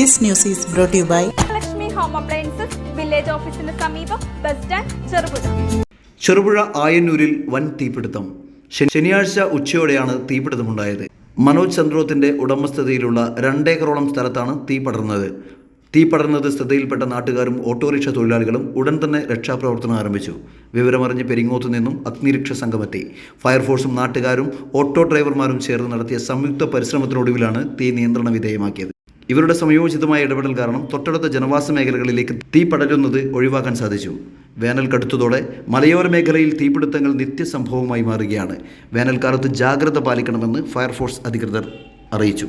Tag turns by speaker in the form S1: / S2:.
S1: This news is brought you by by
S2: Lakshmi home appliances village ഓഫീസിന് സമീപം bus stand Cherupuzha.
S3: Cherupuzha ആയന്നൂരിൽ വൻ തീപിടുത്തം. ശനി- ശനിയാഴ്ച ഉച്ചയോടെയാണ് തീപിടുത്തമുണ്ടായത്. മനോജ് ചന്ദ്രോത്തിന്റെ ഉടമസ്ഥതയിലുള്ള രണ്ടേക്കറോളം സ്ഥലത്താണ് തീ പടർന്നത്. തീ പടർന്നത് ശ്രദ്ധയിൽപ്പെട്ട നാട്ടുകാരും ഓട്ടോറിക്ഷ തൊഴിലാളികളും ഉടൻ തന്നെ രക്ഷാപ്രവർത്തനം ആരംഭിച്ചു. വിവരമറിഞ്ഞ് പെരിങ്ങോത്ത് നിന്നും അഗ്നിരക്ഷ സംഘമെത്തി. ഫയർഫോഴ്സും നാട്ടുകാരും ഓട്ടോ ഡ്രൈവർമാരും ചേർന്ന് നടത്തിയ സംയുക്ത പരിശ്രമത്തിനൊടുവിലാണ് തീ നിയന്ത്രണ വിധേയമാക്കിയത്. ഇവരുടെ സമയോചിതമായ ഇടപെടൽ കാരണം തൊട്ടടുത്ത ജനവാസ മേഖലകളിലേക്ക് തീ പടരുന്നത് ഒഴിവാക്കാൻ സാധിച്ചു. വേനൽ കടുത്തതോടെ മലയോര മേഖലയിൽ തീപിടുത്തങ്ങൾ നിത്യസംഭവമായി മാറുകയാണ്. വേനൽക്കാലത്ത് ജാഗ്രത പാലിക്കണമെന്ന് ഫയർഫോഴ്സ് അധികൃതർ അറിയിച്ചു.